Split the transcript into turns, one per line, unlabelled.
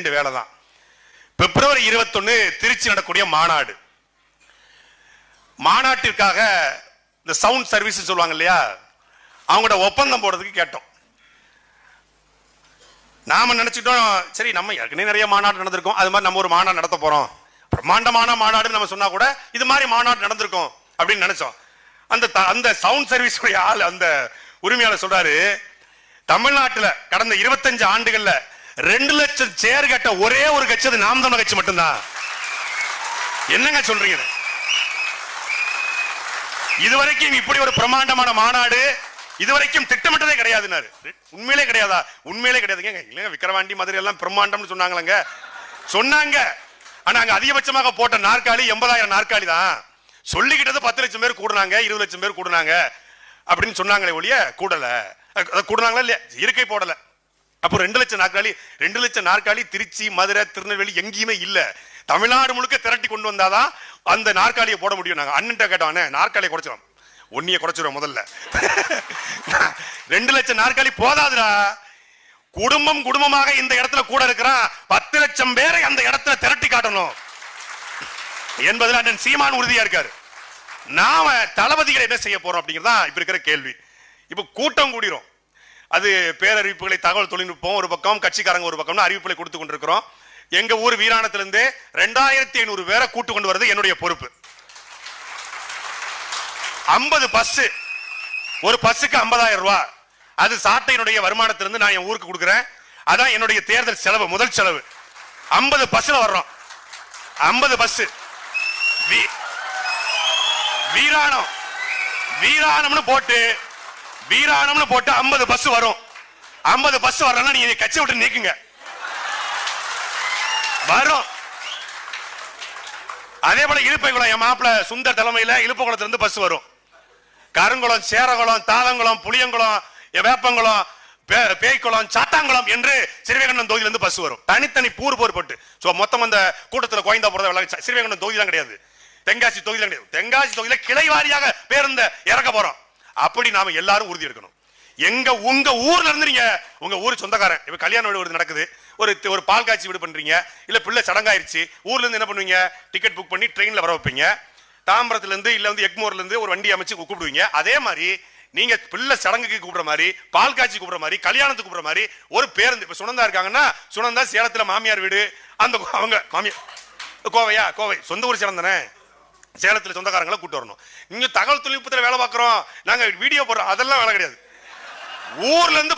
ரெண்டு வேலை தான் பிப்ரவரி இருபத்தொன்னு திருச்சி நடக்கூடிய மாநாடு. மாநாட்டிற்காக இந்த சவுண்ட் சர்வீஸ் சொல்லுவாங்க இல்லையா? அவங்களோட ஒப்பந்தம் போடுறதுக்கு கேட்டோம். நாம நினைச்சிட்டோம் சரி நம்ம ஏற்கனவே நிறைய மாநாடு நடந்திருக்கோம். அது மாதிரி நம்ம ஒரு மாநாடு நடத்த போறோம். பிரம்மாண்டமான மாநாடுன்னு நம்ம சொன்னா கூட இது மாதிரி மாநாடு நடந்திருக்கும் அப்படின்னு நினைச்சோம். அந்த அந்த சவுண்ட் சர்வீஸ் ஆள் அந்த உரிமையாளர் சொல்றாரு தமிழ்நாட்டில் கடந்த 25 ஆண்டுகள்ல ரெண்டு லட்சம் சேர் கட்ட ஒரே ஒரு கட்சி அது நாம் தமிழ் கட்சி மட்டும்தான். என்னங்க சொல்றீங்க இதுவரைக்கும் இப்படி ஒரு பிரம்மாண்டமான மாநாடு இதுவரைக்கும் திட்டமிட்டதே கிடையாதுனாரு உண்மையிலே கிடையாதா? உண்மையிலே கிடையாதுங்க. இல்லைங்க விக்கிரவாண்டி மாதிரி எல்லாம் பிரம்மாண்டம்னு சொன்னாங்களங்க சொன்னாங்க. ஆனா அங்க அதிகபட்சமாக போட்ட நாற்காலி எண்பதாயிரம் நாற்காலி தான். சொல்லிக்கிட்டது பத்து லட்சம் பேர் கூடுனாங்க இருபது லட்சம் பேர் கூடுனாங்க அப்படின்னு சொன்னாங்களே ஒழிய கூடல. கூடுனாங்களா இல்லையா? இருக்கை போடலை. அப்போ ரெண்டு லட்சம் நாற்காலி ரெண்டு லட்சம் நாற்காலி திருச்சி மதுரை திருநெல்வேலி எங்கேயுமே இல்ல. தமிழ்நாடு முழுக்க திரட்டி கொண்டு வந்தாதான் அந்த நாற்காலியை போட முடியும் நாங்க. அண்ணன்ட்ட கேட்டோம் நாற்காலியை குறைச்சிடும் ஒன்னிய குறைச்சிடும் முதல்ல. ரெண்டு லட்சம் நாற்காலி போதாதுடா. குடும்பம் குடும்பமாக இந்த இடத்துல கூட இருக்கிறான் பத்து லட்சம் பேரை அந்த இடத்துல திரட்டி காட்டணும். என்பதில் அண்ணன் சீமான் உறுதியா இருக்காரு. நாம தளபதிகளை என்ன செய்ய போறோம் அப்படிங்கிறதா இப்ப இருக்கிற கேள்வி. இப்ப கூட்டம் கூடிரும். அது பேரறிவிப்புகளை தகவல் தொழில்நுட்பம் ஒரு பக்கம் கட்சிக்காரங்க ஒரு பக்கம்னு அறிவிப்புகளை கொடுத்து கொண்டிருக்கிறோம் எங்க ஊர் வீராணத்திலிருந்து ரெண்டாயிரத்தி ஐநூறு பேரை கூட்டு கொண்டு வரது என்னுடைய பொறுப்பு. ஐம்பது பஸ் ஒரு பஸ்ஸுக்கு ஐம்பதாயிரம் ரூபாய் அது சாட்டையினுடைய வருமானத்திலிருந்து நான் என் ஊருக்கு கொடுக்குறேன். அதான் என்னுடைய தேர்தல் செலவு முதல் செலவு. ஐம்பது பஸ்ல வர்றோம். ஐம்பது பஸ் வீராணம். வீராணம்னு போட்டு வீராணம்னு போட்டு 50 பஸ் வரும். 50 பஸ் வரலன்னா நீங்க கட்சி விட்டு நீக்குங்க. வரும். அதே போல இழுப்பைக்குளம் என் மாப்பிள்ள சுந்தர் தலைமையில இழுப்பகுளத்துல இருந்து பஸ் வரும். கருங்குளம் சேரகுளம் தாளங்குளம் புளியங்குளம் எ- வேப்பங்குளம் பே- பேய்க்குளம் சாத்தாங்குளம் என்று சிறுவேகண்டம் தொகுதியிலிருந்து பஸ் வரும். தனித்தனி பூர் போர் போட்டு. ஸோ மொத்தம் அந்த கூட்டத்துல போகிறத போறத சிறுவேகண்டம் தொகுதி தான் கிடையாது. தென்காசி தொகுதி கிடையாது. தென்காசி தொகுதியில் கிளை வாரியாக பேருந்த இறக்க போகிறோம் அப்படி நாம எல்லாரும் உறுதி எடுக்கணும். எங்க உங்க ஊர்ல இருந்து நீங்க உங்க ஊர் சொந்தக்காரன் இப்ப கல்யாண வீடு நடக்குது. ஒரு ஒரு பால் காட்சி வீடு பண்றீங்க. இல்ல பிள்ளை சடங்காயிருச்சு. ஊர்ல இருந்து என்ன பண்ணுவீங்க? டிக்கெட் புக் பண்ணி ட்ரெயின்ல வர வைப்பீங்க. தாம்பரத்துல இருந்து இல்ல வந்து எக்மோர்ல இருந்து ஒரு வண்டி அமைச்சு கூப்பிடுவீங்க. அதே மாதிரி நீங்க பிள்ளை சடங்குக்கு கூப்பிடுற மாதிரி பால் காட்சி கூப்பிடுற மாதிரி கல்யாணத்துக்கு கூப்பிடுற மாதிரி ஒரு பேருந்து இப்ப சுனந்தா இருக்காங்கன்னா சுனந்தா சேலத்துல மாமியார் வீடு. அந்த கோ- அவங்க மாமியார் கோவையா? கோவை சொந்த ஊர் சேலம் தானே? சேலத்தில் சொந்தக்காரங்களை கூட்டு வரணும். நீங்க தகவல் தொழில்நுட்பத்தில் வேலை பார்க்கறோம். நாங்க வீடியோ போடுறோம். அதெல்லாம் வேலை கிடையாது. ஊர்ல இருந்து